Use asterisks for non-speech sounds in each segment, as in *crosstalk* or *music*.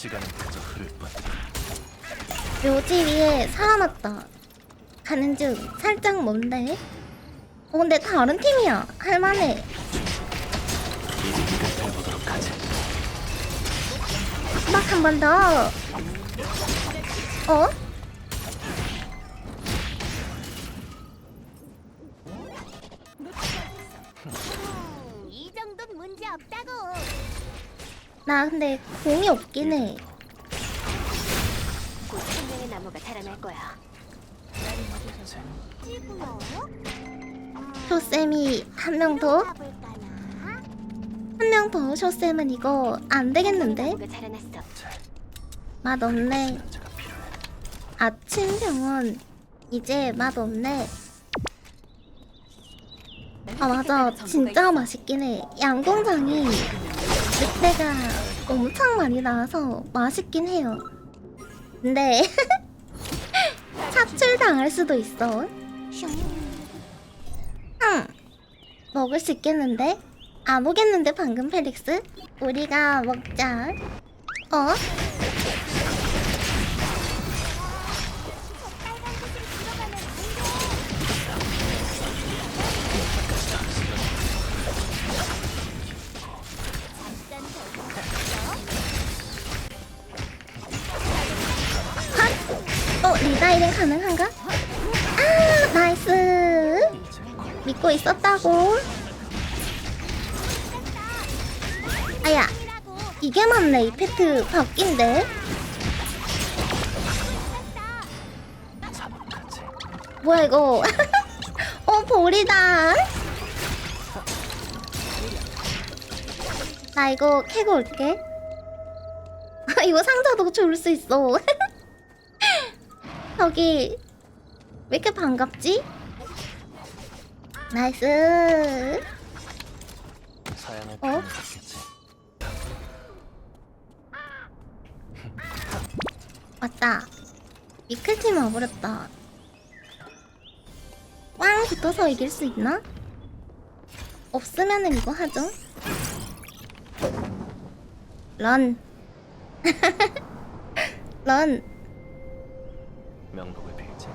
시간은 그저 흐를 뿐. 묘지 위에 살아났다. 가는 중 살짝 뭔데? 어 근데 다른 팀이야. 할만해. 이제 이를 해보도록 하지. 막 한 번 더. 어? 이 정도는 문제 없다고. 나 근데 공이 없긴 해. 곧 생명의 나무가 자라날 거야. 쇼쌤이 한 명 더? 한 명 더 쇼쌤은 이거 안 되겠는데? 나무가 자라났어. 맛 없네. 제가 필요해. 아침 병원. 이제 맛 없네. 아 맞아 진짜 맛있긴 해 양공장이 늑대가 엄청 많이 나와서 맛있긴 해요 근데 *laughs* 차출 당할 수도 있어 응 먹을 수 있겠는데? 안 오겠는데 방금 펠릭스? 우리가 먹자 어? 믿고 있었다고. 아야, 이게 맞네. 이펙트 바뀐데. 잔혹하지. 뭐야 이거? *laughs* 어 볼이다. 나 이거 캐고 올게. *laughs* 이거 상자도 좋을 수 있어. *laughs* 저기 왜 이렇게 반갑지? 나이스. 어? 없겠지. *laughs* 맞다. 미클팀 와버렸다. 꽝 붙어서 이길 수 있나? 없으면은 이거 하죠. 런. *laughs* 런. 명복을 빌지.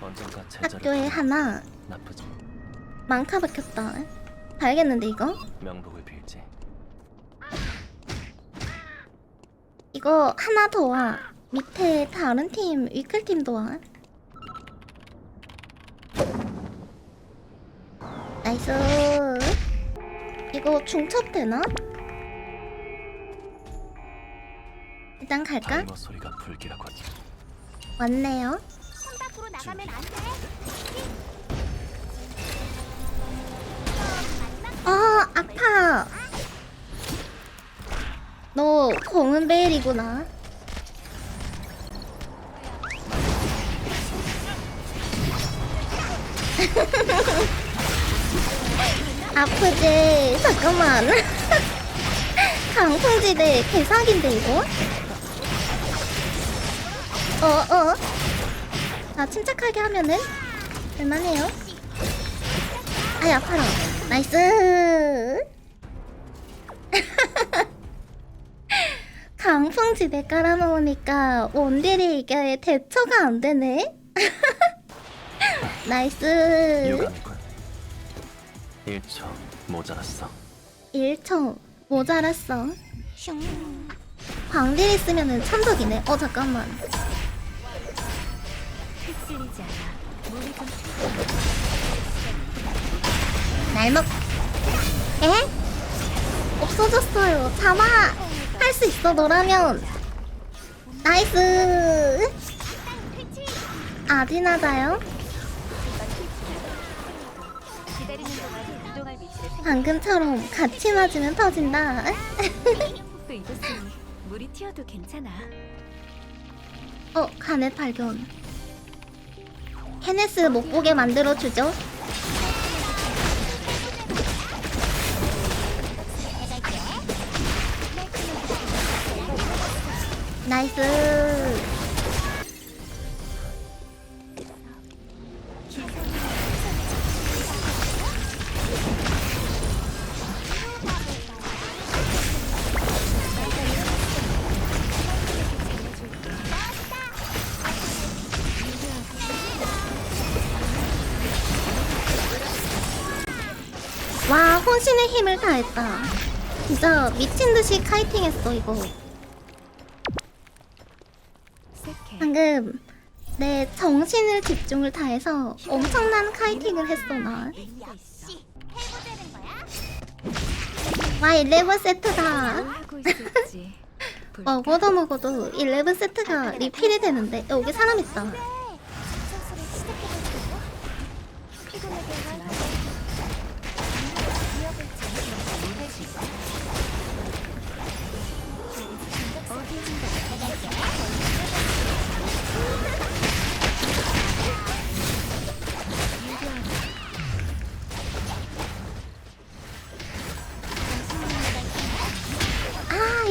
언젠가 제자리 학교에 하나. 나쁘지. 망카 박혔다. 봐야겠는데 이거? 명복을 빌지. 이거 하나 더 와. 밑에 다른 팀, 위클팀도 와. 나이스. 이거 중첩 되나? 일단 갈까? 소리가 불길하고 왔네요. 선 밖으로 나가면 안 돼. 아, 아파. 너 검은 베일이구나. *laughs* 아프지? 잠깐만. *laughs* 강풍지대 개사기인데 이거? 어, 어. 자, 침착하게 하면은 될만해요. 아야, 아파라. 나이스. *laughs* 강풍지대 깔아놓으니까 원딜이 이게 대처가 안 되네. *laughs* 나이스. 유감이군. 1초 모자랐어. 1초 모자랐어. 슝. 광딜 있으면은 참석이네. 어 잠깐만. 휩쓸리지 않아. 물이 좀 날먹. 에? 없어졌어요. 잡아. 할 수 있어 너라면. 나이스. 아디나다요. 방금처럼 같이 맞으면 터진다. *laughs* 어, 가넷 발견. 케네스 못 보게 만들어 주죠. 나이스. 와 혼신의 힘을 다했다. 진짜 미친듯이 카이팅했어 이거. 방금 내 정신을 집중을 다해서 엄청난 카이팅을 했어 나. 와 11 세트다. 볼까? *laughs* 먹어도 먹어도 11 세트가 리필이 되는데 여기 사람 있다.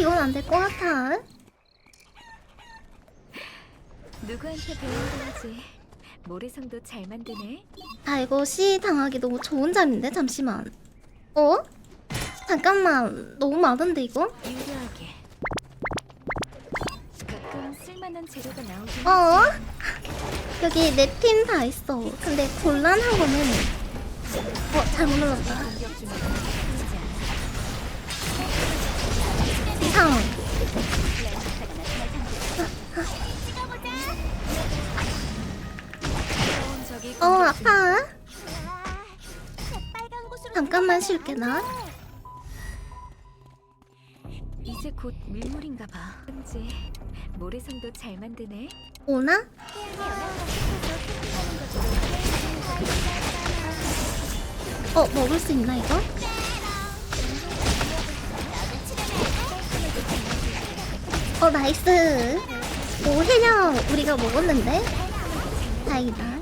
이건 안 될 것 같아. 누구한테 배운 건지 모래성도 잘 만드네. 아 이거 시 당하기 너무 좋은 자리인데 잠시만. 어? 잠깐만 너무 많은데 이거? 유려하게. 가끔 쓸만한 재료가 나오긴 어? 여기 네 팀 다 있어. 근데 곤란한 거는 어 잘못 눌렀다. 공격 쉴게 나. 이제 곧 밀물인가 봐. 왠지 모래성도 잘 만드네. 오나? 어 먹을 수 있나 이거? 어 나이스. 오히려 우리가 먹었는데? 다행이다.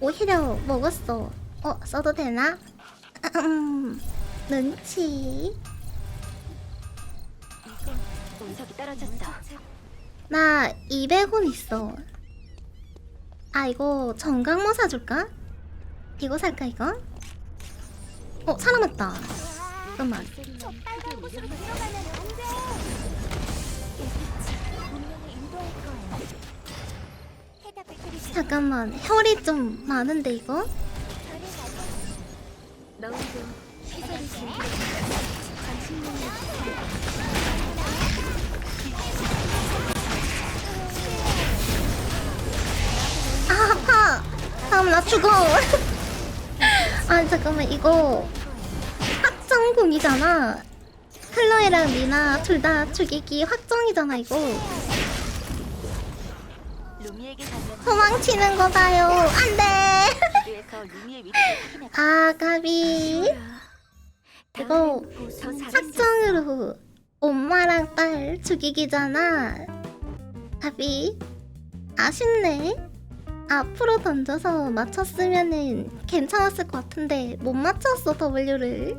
오히려 먹었어. 어 써도 되나? 음, 눈치. 운석이 떨어졌어. 나 200원 있어. 아 이거 정강모 사줄까? 이거 살까 이거? 어 왔다. 잠깐만. 잠깐만 혈이 좀 많은데 이거? 너희도 피자를 즐겨. 장식용을 아 아파. 다음 나 죽어. *laughs* 아 잠깐만 이거 확정공이잖아. 클로에랑 미나 둘 다 죽이기 확정이잖아 이거. 도망치는 거 봐요. 안돼. 아 까비. 이거. 확정으로 엄마랑 딸 죽이기잖아. 답이 아쉽네. 앞으로 던져서 맞췄으면은 괜찮았을 것 같은데 못 맞췄어 W를.